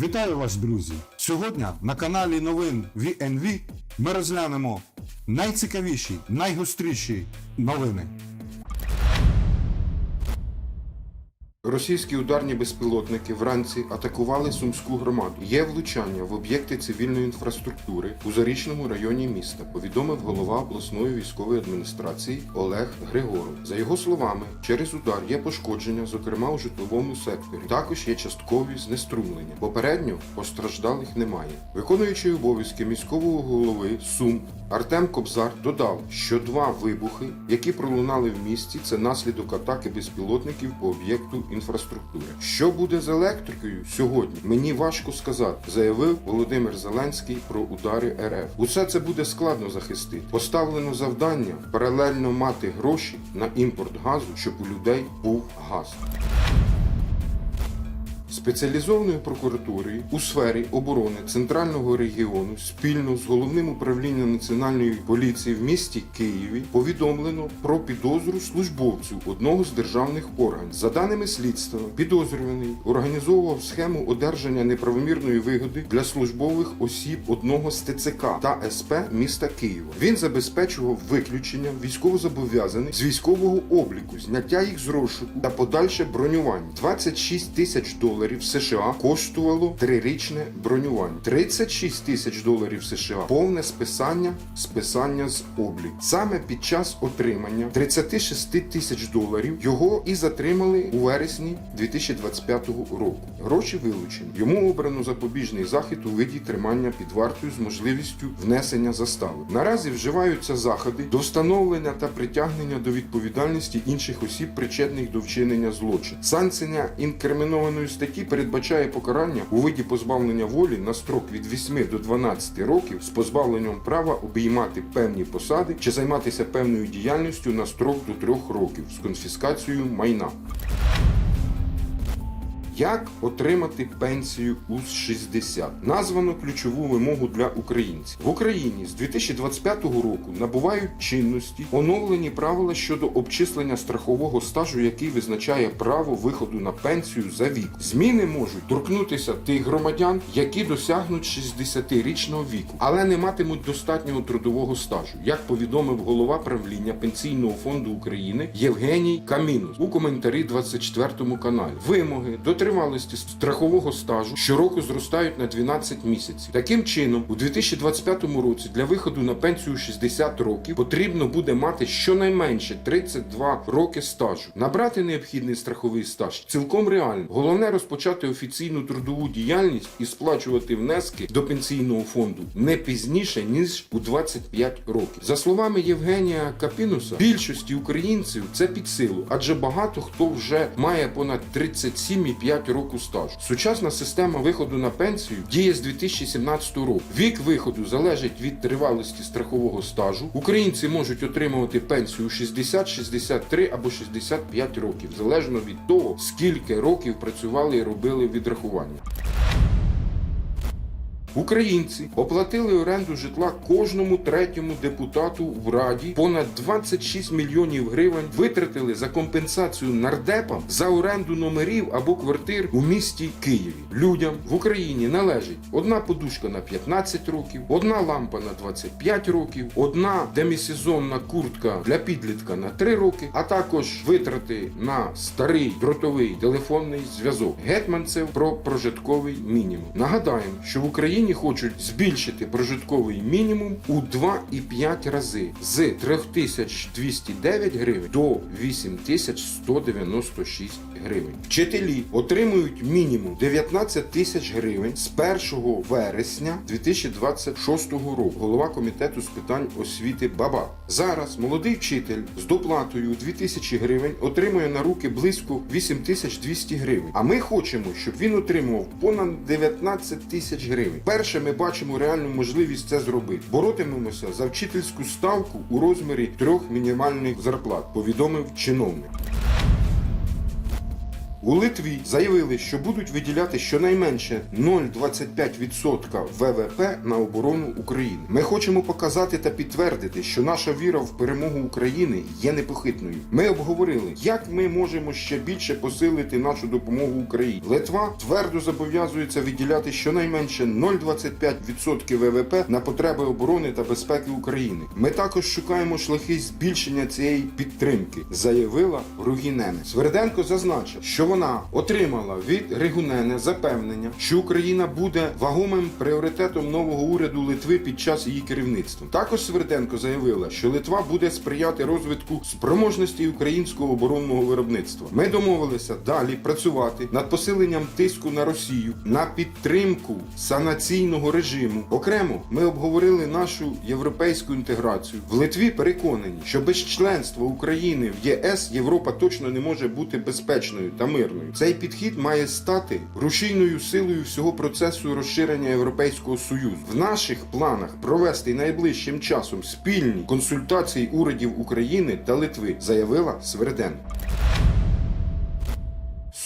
Вітаю вас, друзі! Сьогодні на каналі новин VNV ми розглянемо найцікавіші, найгостріші новини. Російські ударні безпілотники вранці атакували Сумську громаду. Є влучання в об'єкти цивільної інфраструктури у Зарічному районі міста, повідомив голова обласної військової адміністрації Олег Григоров. За його словами, через удар є пошкодження, зокрема у житловому секторі. Також є часткові знеструмлення. Попередньо постраждалих немає. Виконуючий обов'язки міського голови Сум Артем Кобзар додав, що два вибухи, які пролунали в місті, це наслідок атаки безпілотників по об'єкту інфраструктури. Що буде з електрикою сьогодні? Мені важко сказати, заявив Володимир Зеленський про удари РФ. Усе це буде складно захистити. Поставлено завдання паралельно мати гроші на імпорт газу, щоб у людей був газ. Спеціалізованою прокуратурою у сфері оборони центрального регіону спільно з головним управлінням національної поліції в місті Києві повідомлено про підозру службовцю одного з державних органів. За даними слідства, підозрюваний організовував схему одержання неправомірної вигоди для службових осіб одного з ТЦК та СП міста Києва. Він забезпечував виключення військовозобов'язаних з військового обліку, зняття їх з розшуку та подальше бронювання. 26 тисяч доларів США коштувало трирічне бронювання. 36 тисяч доларів США повне списання, списання з обліку. Саме під час отримання 36 тисяч доларів його і затримали у вересні 2025 року. Гроші вилучені. Йому обрано запобіжний захід у виді тримання під вартою з можливістю внесення застави. Наразі вживаються заходи до встановлення та притягнення до відповідальності інших осіб, причетних до вчинення злочину. Санкція інкримінованої статті передбачає покарання у виді позбавлення волі на строк від 8 до 12 років з позбавленням права обіймати певні посади чи займатися певною діяльністю на строк до 3 років з конфіскацією майна. Як отримати пенсію УЗ 60 названо ключову вимогу для українців в Україні з 2025 року набувають чинності оновлені правила щодо обчислення страхового стажу, який визначає право виходу на пенсію за вік. Зміни можуть торкнутися тих громадян, які досягнуть 60-річного віку, але не матимуть достатнього трудового стажу, як повідомив голова правління Пенсійного фонду України Євгеній Камінус у коментарі 24 каналі. Вимоги до тривалості страхового стажу щороку зростають на 12 місяців. Таким чином, у 2025 році для виходу на пенсію 60 років потрібно буде мати щонайменше 32 роки стажу. Набрати необхідний страховий стаж цілком реально. Головне розпочати офіційну трудову діяльність і сплачувати внески до пенсійного фонду не пізніше ніж у 25 років. За словами Євгенія Капінуса, більшості українців це під силу, адже багато хто вже має понад 37,5 року стажу. Сучасна система виходу на пенсію діє з 2017 року. Вік виходу залежить від тривалості страхового стажу. Українці можуть отримувати пенсію 60, 63 або 65 років, залежно від того, скільки років працювали і робили відрахування. Українці оплатили оренду житла кожному третьому депутату в Раді. Понад 26 мільйонів гривень витратили за компенсацію нардепам за оренду номерів або квартир у місті Києві. Людям в Україні належить одна подушка на 15 років, одна лампа на 25 років, одна демісезонна куртка для підлітка на 3 роки, а також витрати на старий дротовий телефонний зв'язок. Гетманцев про прожитковий мінімум. Нагадаємо, що в Україні хочуть збільшити прожитковий мінімум у 2,5 рази з 3209 гривень до 8196 гривень. Вчителі отримують мінімум 19 тисяч гривень з 1 вересня 2026 року. Голова комітету з питань освіти Баба. Зараз молодий вчитель з доплатою у 2000 гривень отримує на руки близько 8200 гривень. А ми хочемо, щоб він отримував понад 19 тисяч гривень. Перше, ми бачимо реальну можливість це зробити. Боротимемося за вчительську ставку у розмірі трьох мінімальних зарплат, повідомив чиновник. У Литві заявили, що будуть виділяти щонайменше 0,25% ВВП на оборону України. Ми хочемо показати та підтвердити, що наша віра в перемогу України є непохитною. Ми обговорили, як ми можемо ще більше посилити нашу допомогу Україні. Литва твердо зобов'язується виділяти щонайменше 0,25% ВВП на потреби оборони та безпеки України. Ми також шукаємо шляхи збільшення цієї підтримки, заявила Ругінене. Сверденко зазначив, що вона отримала від Ригунене запевнення, що Україна буде вагомим пріоритетом нового уряду Литви під час її керівництва. Також Сверденко заявила, що Литва буде сприяти розвитку спроможності українського оборонного виробництва. Ми домовилися далі працювати над посиленням тиску на Росію на підтримку санаційного режиму. Окремо ми обговорили нашу європейську інтеграцію. В Литві переконані, що без членства України в ЄС Європа точно не може бути безпечною та мирною. Цей підхід має стати рушійною силою всього процесу розширення Європейського союзу. В наших планах провести найближчим часом спільні консультації урядів України та Литви, заявила Сверденко.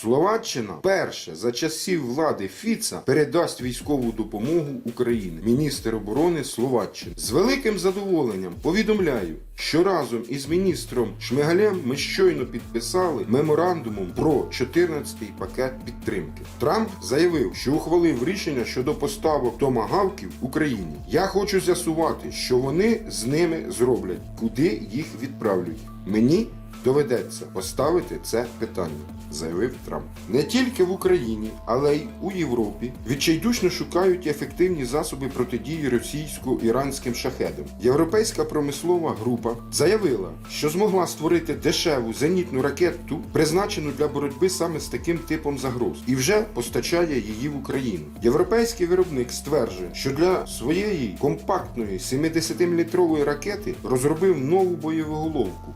Словаччина перше за часів влади Фіца передасть військову допомогу Україні. Міністр оборони Словаччини з великим задоволенням повідомляю, що разом із міністром Шмигалем ми щойно підписали меморандумом про 14-й пакет підтримки. Трамп заявив, що ухвалив рішення щодо поставок томагавків Україні. Я хочу з'ясувати, що вони з ними зроблять, куди їх відправлять. Мені доведеться поставити це питання, заявив Трамп. Не тільки в Україні, але й у Європі відчайдушно шукають ефективні засоби протидії російсько-іранським шахедам. Європейська промислова група заявила, що змогла створити дешеву зенітну ракету, призначену для боротьби саме з таким типом загроз, і вже постачає її в Україну. Європейський виробник стверджує, що для своєї компактної 70-мм ракети розробив нову бойову головку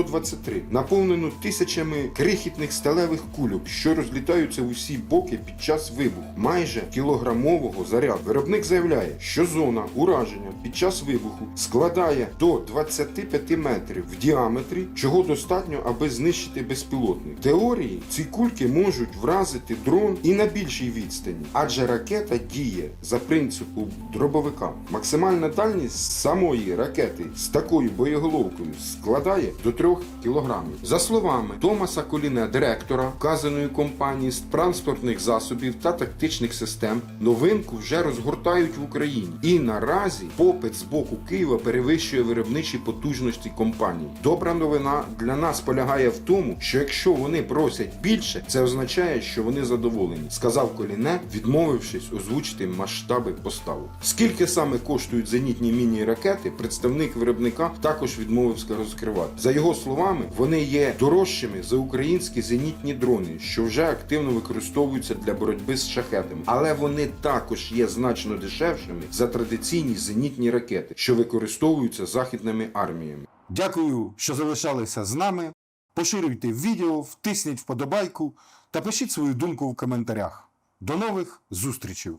ФЗ-123, наповнену тисячами крихітних сталевих кульок, що розлітаються в усі боки під час вибуху, майже кілограмового заряду. Виробник заявляє, що зона ураження під час вибуху складає до 25 метрів в діаметрі, чого достатньо, аби знищити безпілотник. В теорії ці кульки можуть вразити дрон і на більшій відстані, адже ракета діє за принципом дробовика. Максимальна дальність самої ракети з такою боєголовкою складає до 3 кілограмів. За словами Томаса Коліне, директора вказаної компанії з транспортних засобів та тактичних систем, новинку вже розгортають в Україні. І наразі попит з боку Києва перевищує виробничі потужності компанії. Добра новина для нас полягає в тому, що якщо вони просять більше, це означає, що вони задоволені, сказав Коліне, відмовившись озвучити масштаби поставок. Скільки саме коштують зенітні міні-ракети, представник виробника також відмовився розкривати. За його словами, вони є дорожчими за українські зенітні дрони, що вже активно використовуються для боротьби з шахетами, але вони також є значно дешевшими за традиційні зенітні ракети, що використовуються західними арміями. Дякую, що залишалися з нами. Поширюйте відео, втисніть вподобайку та пишіть свою думку в коментарях. До нових зустрічей!